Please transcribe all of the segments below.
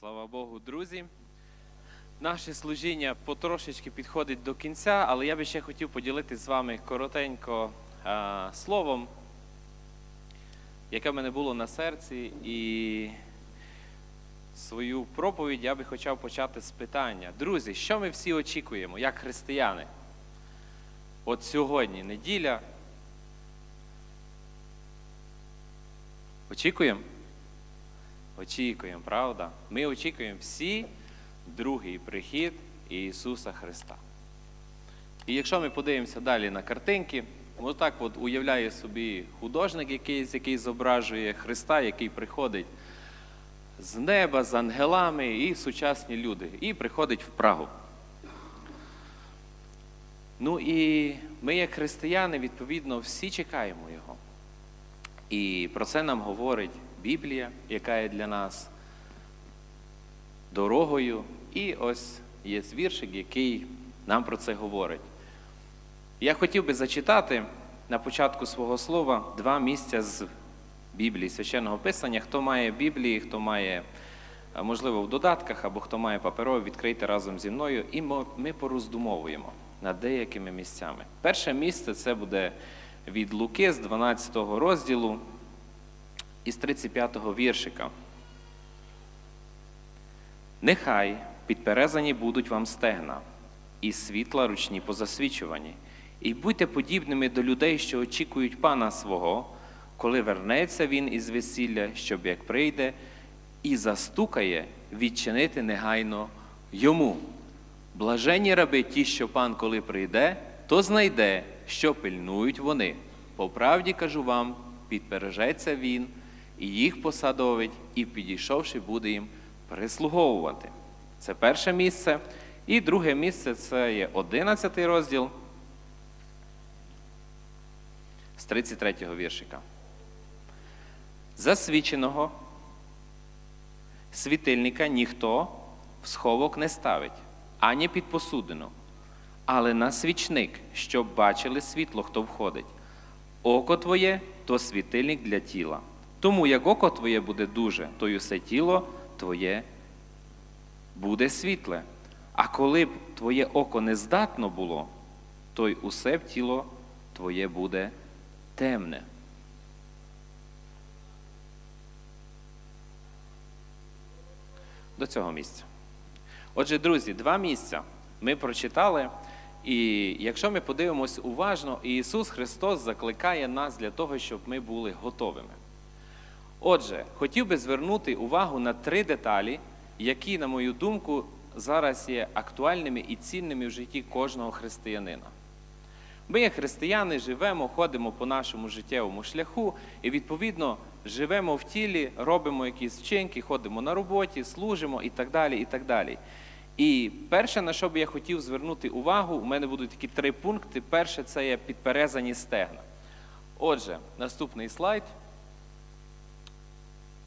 Слава Богу, друзі. Наше служіння потрошечки підходить до кінця, але я би ще хотів поділитися з вами коротенько а, словом, яке в мене було на серці, і свою проповідь я би хотів почати з питання. Друзі, що ми всі очікуємо, як християни? От сьогодні неділя. Очікуємо? Очікуємо, правда? Ми очікуємо всі другий прихід Ісуса Христа. І якщо ми подивимося далі на картинки, ось так от уявляє собі художник якийсь, який зображує Христа, який приходить з неба, з ангелами і сучасні люди, і приходить в Прагу. Ну і ми, як християни, відповідно, всі чекаємо його. І про це нам говорить Біблія, яка є для нас дорогою. І ось є віршик, який нам про це говорить. Я хотів би зачитати на початку свого слова два місця з Біблії, священного писання. Хто має Біблії, хто має, можливо, в додатках або хто має паперові, відкрийте разом зі мною, і ми пороздумовуємо над деякими місцями. Перше місце це буде від Луки з 12 розділу із 35 го віршика. Нехай підперезані будуть вам стегна, і світла ручні позасвічувані, і будьте подібними до людей, що очікують пана свого, коли вернеться він із весілля, щоб як прийде, і застукає відчинити негайно йому. Блаженні раби ті, що пан, коли прийде, то знайде, що пильнують вони. По правді кажу вам, підпережеться він, і їх посадовить, і підійшовши, буде їм прислуговувати. Це перше місце. І друге місце це є 11 розділ з 33 віршика. Засвіченого світильника ніхто в сховок не ставить, ані під посудину, але на свічник, щоб бачили світло, хто входить. Око твоє то світильник для тіла. Тому як око твоє буде дуже, то й усе тіло твоє буде світле. А коли б твоє око не здатно було, то й усе б тіло твоє буде темне. До цього місця. Отже, друзі, два місця ми прочитали. І якщо ми подивимось уважно, Ісус Христос закликає нас для того, щоб ми були готовими. Отже, хотів би звернути увагу на три деталі, які, на мою думку, зараз є актуальними і цінними в житті кожного християнина. Ми, як християни, живемо, ходимо по нашому життєвому шляху і, відповідно, живемо в тілі, робимо якісь вчинки, ходимо на роботі, служимо і так далі. І так далі. І перше, на що би я хотів звернути увагу, у мене будуть такі три пункти. Перше це є підперезані стегна. Отже, наступний слайд.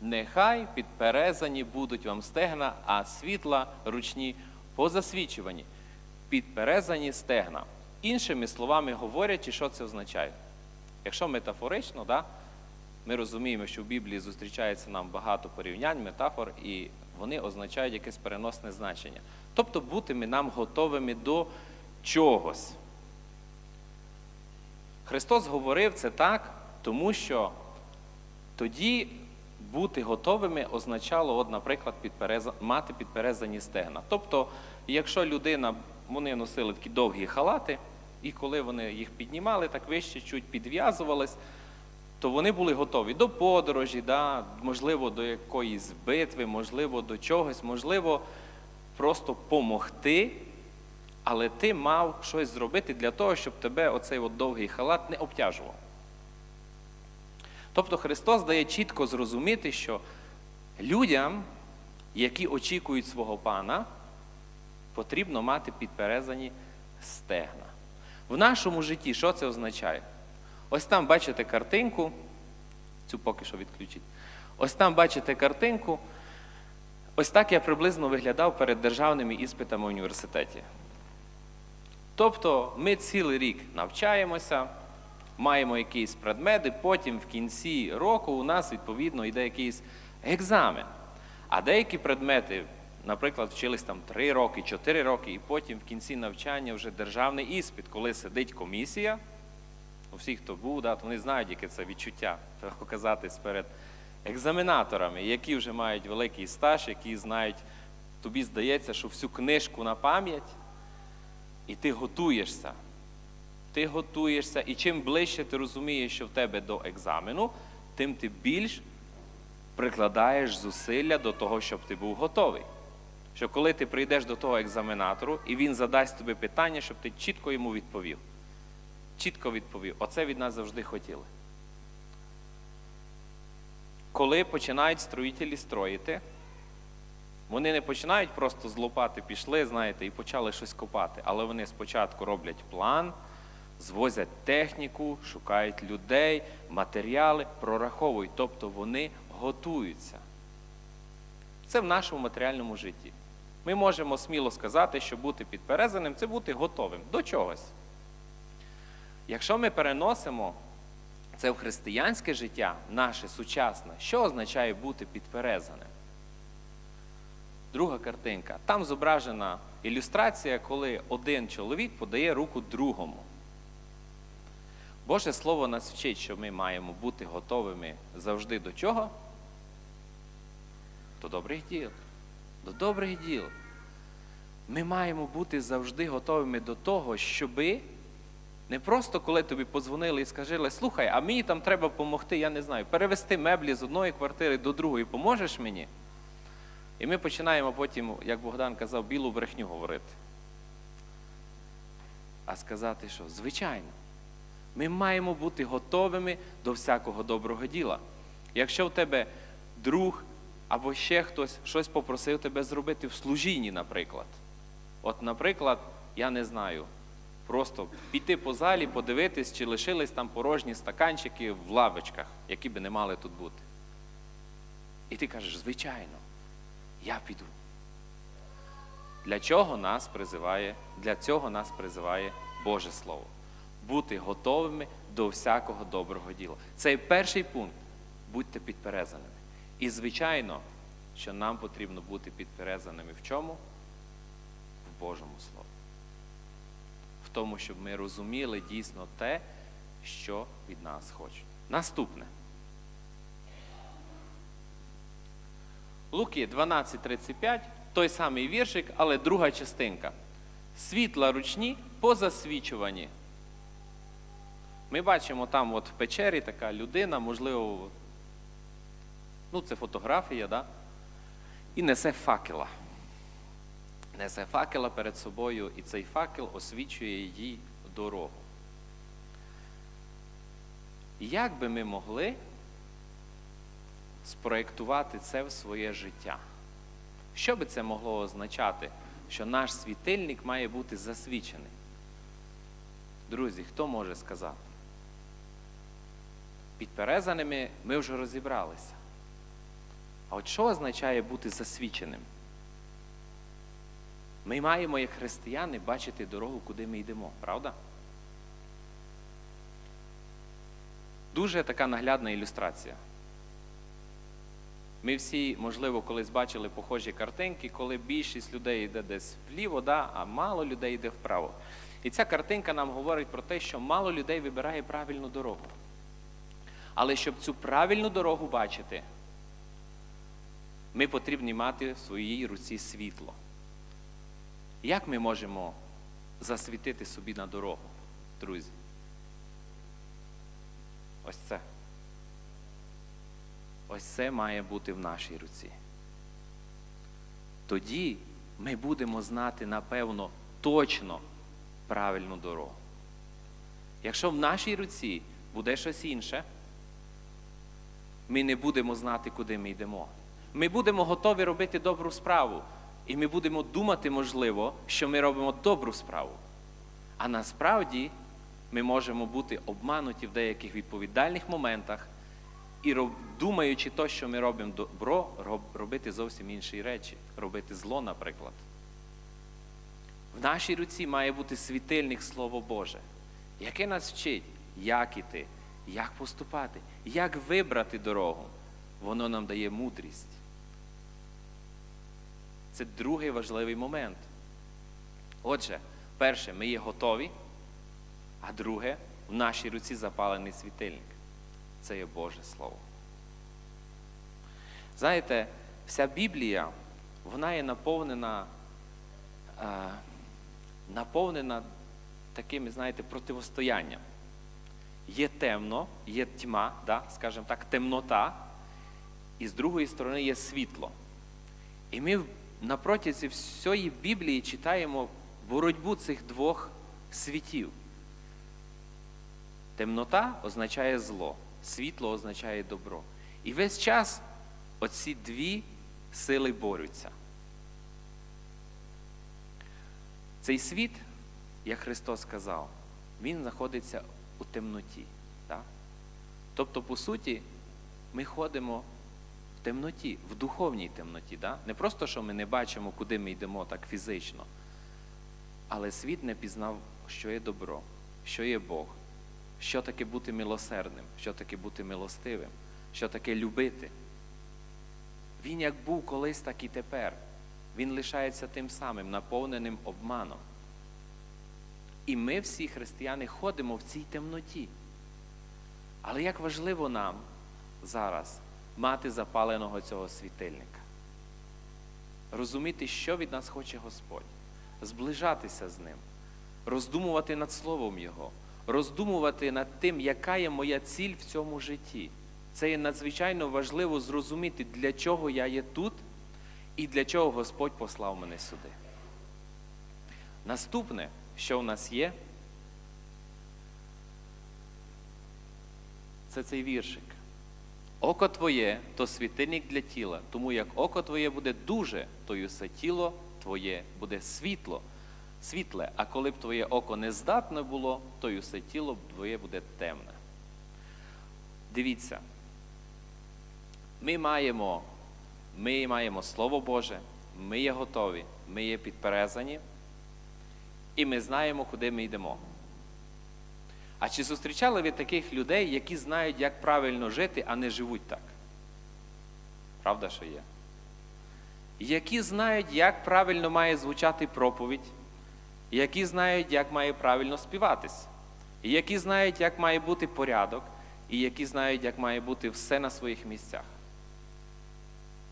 Нехай підперезані будуть вам стегна, а світла ручні позасвічувані. Підперезані стегна. Іншими словами говорячи, що це означає. Якщо метафорично, да, ми розуміємо, що в Біблії зустрічається нам багато порівнянь, метафор, і вони означають якесь переносне значення. Тобто бути ми нам готовими до чогось. Христос говорив це так, тому що тоді бути готовими означало, от, наприклад, підпереза... мати підперезані стегна. Тобто, якщо людина, вони носили такі довгі халати, і коли вони їх піднімали, так вище чуть підв'язувались, то вони були готові до подорожі, да, можливо, до якоїсь битви, можливо, до чогось, можливо, просто помогти, але ти мав щось зробити для того, щоб тебе оцей от довгий халат не обтяжував. Тобто Христос дає чітко зрозуміти, що людям, які очікують свого пана, потрібно мати підперезані стегна. В нашому житті що це означає? Ось там бачите картинку, цю поки що відключіть. Ось там бачите картинку. Ось так я приблизно виглядав перед державними іспитами в університеті. Тобто ми цілий рік навчаємося, маємо якісь предмети, потім в кінці року у нас, відповідно, йде якийсь екзамен. А деякі предмети, наприклад, вчились там 3 роки, 4 роки, і потім в кінці навчання вже державний іспит, коли сидить комісія. У всіх, хто був, да, то вони знають, яке це відчуття оказатись перед екзаменаторами, які вже мають великий стаж, які знають, тобі здається, що всю книжку на пам'ять, і ти готуєшся. Ти готуєшся, і чим ближче ти розумієш, що в тебе до екзамену, тим ти більш прикладаєш зусилля до того, щоб ти був готовий. Що коли ти прийдеш до того екзаменатору, і він задасть тобі питання, щоб ти чітко йому відповів. Чітко відповів. Оце від нас завжди хотіли. Коли починають строїтелі строїти, вони не починають просто злопати, пішли, знаєте, і почали щось копати. Але вони спочатку роблять план, звозять техніку, шукають людей, матеріали, прораховують. Тобто вони готуються. Це в нашому матеріальному житті. Ми можемо сміло сказати, що бути підперезаним це бути готовим до чогось. Якщо ми переносимо це в християнське життя, наше сучасне, що означає бути підперезаним? Друга картинка. Там зображена ілюстрація, коли один чоловік подає руку другому. Боже Слово нас вчить, що ми маємо бути готовими завжди до чого? До добрих діл. До добрих діл. Ми маємо бути завжди готовими до того, щоби не просто коли тобі подзвонили і сказали, слухай, а мені там треба допомогти, я не знаю, перевести меблі з одної квартири до другої, поможеш мені? І ми починаємо потім, як Богдан казав, білу брехню говорити. А сказати, що звичайно, ми маємо бути готовими до всякого доброго діла. Якщо в тебе друг або ще хтось щось попросив тебе зробити в служінні, наприклад. От, наприклад, я не знаю, просто піти по залі, подивитись, чи лишились там порожні стаканчики в лавочках, які би не мали тут бути. І ти кажеш, звичайно, я піду. Для чого нас призиває, для цього нас призиває Боже Слово. Бути готовими до всякого доброго діла. Це перший пункт. Будьте підперезаними. І, звичайно, що нам потрібно бути підперезаними в чому? В Божому Слові. В тому, щоб ми розуміли дійсно те, що від нас хочуть. Наступне. Луки 12.35, той самий віршик, але друга частинка. Світла ручні по засвічуванні. Ми бачимо там от в печері така людина, можливо, ну це фотографія, да? і несе факела. Несе факела перед собою, і цей факел освічує їй дорогу. Як би ми могли спроєктувати це в своє життя? Що би це могло означати, що наш світильник має бути засвічений? Друзі, хто може сказати? Підперезаними ми вже розібралися. А от що означає бути засвіченим? Ми маємо, як християни, бачити дорогу, куди ми йдемо, правда? Дуже така наглядна ілюстрація. Ми всі, можливо, колись бачили похожі картинки, коли більшість людей йде десь вліво, да, а мало людей йде вправо. І ця картинка нам говорить про те, що мало людей вибирає правильну дорогу. Але щоб цю правильну дорогу бачити, ми потрібні мати в своїй руці світло. Як ми можемо засвітити собі на дорогу, друзі? Ось це. Ось це має бути в нашій руці. Тоді ми будемо знати, напевно, точно правильну дорогу. Якщо в нашій руці буде щось інше, ми не будемо знати, куди ми йдемо. Ми будемо готові робити добру справу. І ми будемо думати, можливо, що ми робимо добру справу. А насправді ми можемо бути обмануті в деяких відповідальних моментах і думаючи то, що ми робимо добро, робити зовсім інші речі, робити зло, наприклад. В нашій руці має бути світильник Слово Боже, яке нас вчить, як іти, як поступати, як вибрати дорогу. Воно нам дає мудрість. Це другий важливий момент. Отже, перше, ми є готові, а друге, в нашій руці запалений світильник. Це є Боже Слово. Знаєте, вся Біблія, вона є наповнена, е, наповнена такими, знаєте, противостоянням. Є темно, є тьма, да, скажімо так, темнота, і з другої сторони є світло. І ми на протязі всієї Біблії читаємо боротьбу цих двох світів. Темнота означає зло, світло означає добро. І весь час оці дві сили борються. Цей світ, як Христос сказав, він знаходиться у темноті. Так? Тобто, по суті, ми ходимо в темноті, в духовній темноті. Да? Не просто, що ми не бачимо, куди ми йдемо так фізично, але світ не пізнав, що є добро, що є Бог, що таке бути милосердним, що таке бути милостивим, що таке любити. Він як був колись, так і тепер. Він лишається тим самим, наповненим обманом. І ми всі християни ходимо в цій темноті. Але як важливо нам зараз мати запаленого цього світильника, розуміти, що від нас хоче Господь, зближатися з ним, роздумувати над Словом Його, роздумувати над тим, яка є моя ціль в цьому житті. Це є надзвичайно важливо зрозуміти, для чого я є тут і для чого Господь послав мене сюди. Наступне, що у нас є, це цей віршик. Око твоє то світильник для тіла, тому як око твоє буде дуже, то й усе тіло твоє буде світло, світле, а коли б твоє око не здатне було, то й усе тіло твоє буде темне. Дивіться, ми маємо, ми маємо Слово Боже, ми є готові, ми є підперезані, і ми знаємо, куди ми йдемо. А чи зустрічали ви таких людей, які знають, як правильно жити, а не живуть так? Правда, що є? Які знають, як правильно має звучати проповідь, які знають, як має правильно співатись, які знають, як має бути порядок, і які знають, як має бути все на своїх місцях.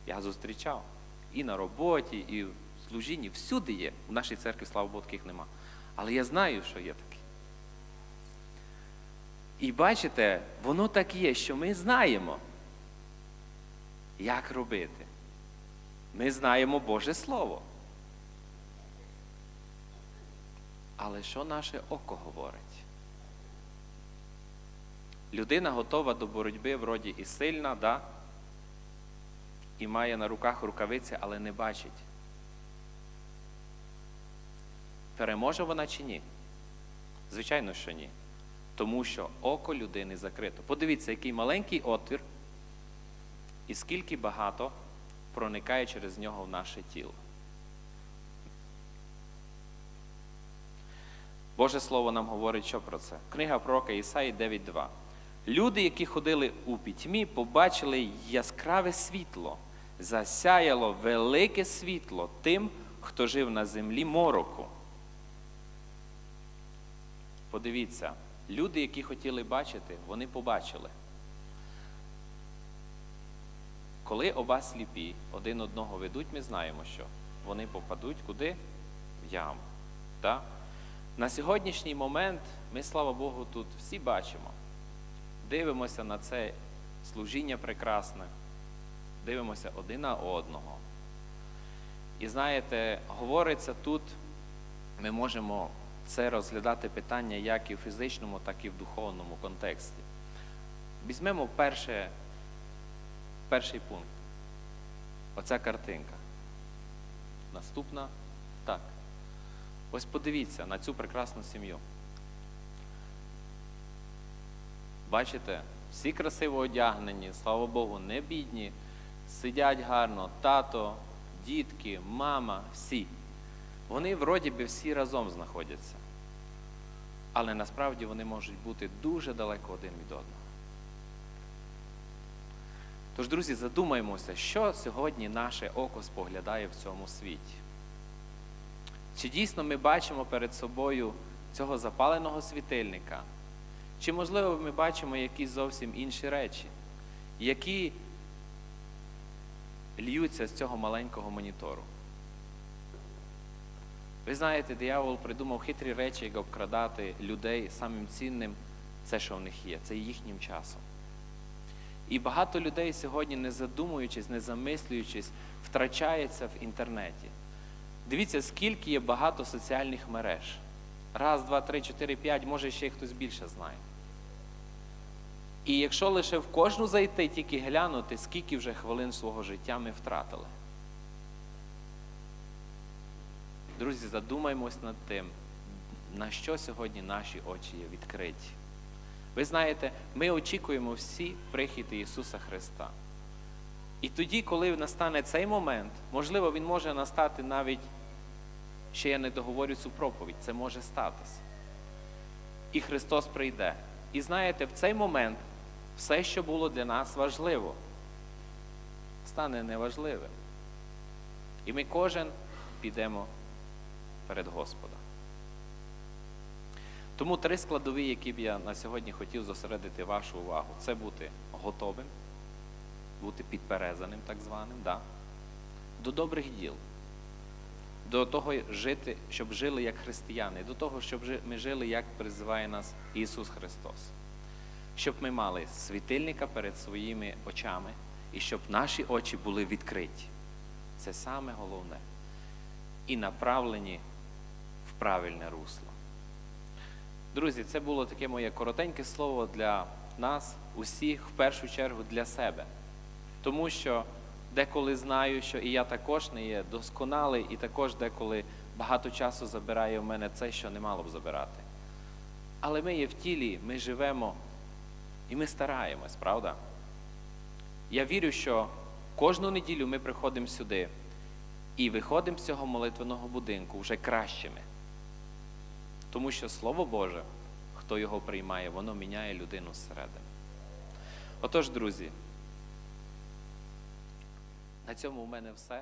Я зустрічав і на роботі, і служінні, всюди є. У нашій церкві, слава Богу, таких нема. Але я знаю, що є такі. І бачите, воно так є, що ми знаємо, як робити. Ми знаємо Боже Слово. Але що наше око говорить? Людина готова до боротьби вроді і сильна, да? і має на руках рукавиці, але не бачить. Переможе вона чи ні? Звичайно, що ні. Тому що око людини закрито. Подивіться, який маленький отвір, і скільки багато проникає через нього в наше тіло. Боже Слово нам говорить, що про це. Книга пророка Ісаї 9.2. Люди, які ходили у пітьмі, побачили яскраве світло, засяяло велике світло тим, хто жив на землі мороку. Подивіться, люди, які хотіли бачити, вони побачили. Коли оба сліпі один одного ведуть, ми знаємо, що вони попадуть куди? В яму. Так? На сьогоднішній момент ми, слава Богу, тут всі бачимо. Дивимося на це служіння прекрасне, дивимося один на одного. І знаєте, говориться тут, ми можемо це розглядати питання як і в фізичному, так і в духовному контексті. Візьмемо перше, перший пункт. Оця картинка. Наступна так. Ось подивіться на цю прекрасну сім'ю. Бачите, всі красиво одягнені, слава Богу, не бідні, сидять гарно, тато, дітки, мама, всі. Вони вроді би всі разом знаходяться. Але насправді вони можуть бути дуже далеко один від одного. Тож, друзі, задумаємося, що сьогодні наше око споглядає в цьому світі. Чи дійсно ми бачимо перед собою цього запаленого світильника? Чи, можливо, ми бачимо якісь зовсім інші речі, які льються з цього маленького монітору? Ви знаєте, диявол придумав хитрі речі, як обкрадати людей самим цінним це, що в них є, це їхнім часом. І багато людей сьогодні, не задумуючись, не замислюючись, втрачається в інтернеті. Дивіться, скільки є багато соціальних мереж. Раз, два, три, чотири, п'ять, може ще хтось більше знає. І якщо лише в кожну зайти, тільки глянути, скільки вже хвилин свого життя ми втратили. Друзі, задумаймось над тим, на що сьогодні наші очі є відкриті. Ви знаєте, ми очікуємо всі прихід Ісуса Христа. І тоді, коли настане цей момент, можливо, він може настати навіть, ще я не договорю цю проповідь, це може статися. І Христос прийде. І знаєте, в цей момент все, що було для нас важливо, стане неважливим. І ми кожен підемо перед Господа. Тому три складові, які б я на сьогодні хотів зосередити вашу увагу, це бути готовим, бути підперезаним, так званим, да? до добрих діл, до того жити, щоб жили як християни, до того, щоб ми жили, як призиває нас Ісус Христос. Щоб ми мали світильника перед своїми очами і щоб наші очі були відкриті. Це саме головне. І направлені правильне русло. Друзі, це було таке моє коротеньке слово для нас, усіх, в першу чергу для себе. Тому що деколи знаю, що і я також не є досконалий, і також деколи багато часу забирає в мене це, що не мало б забирати. Але ми є в тілі, ми живемо і ми стараємось, правда? Я вірю, що кожну неділю ми приходимо сюди і виходимо з цього молитвеного будинку вже кращими. Тому що Слово Боже, хто його приймає, воно міняє людину зсередини. Отож, друзі, на цьому в мене все.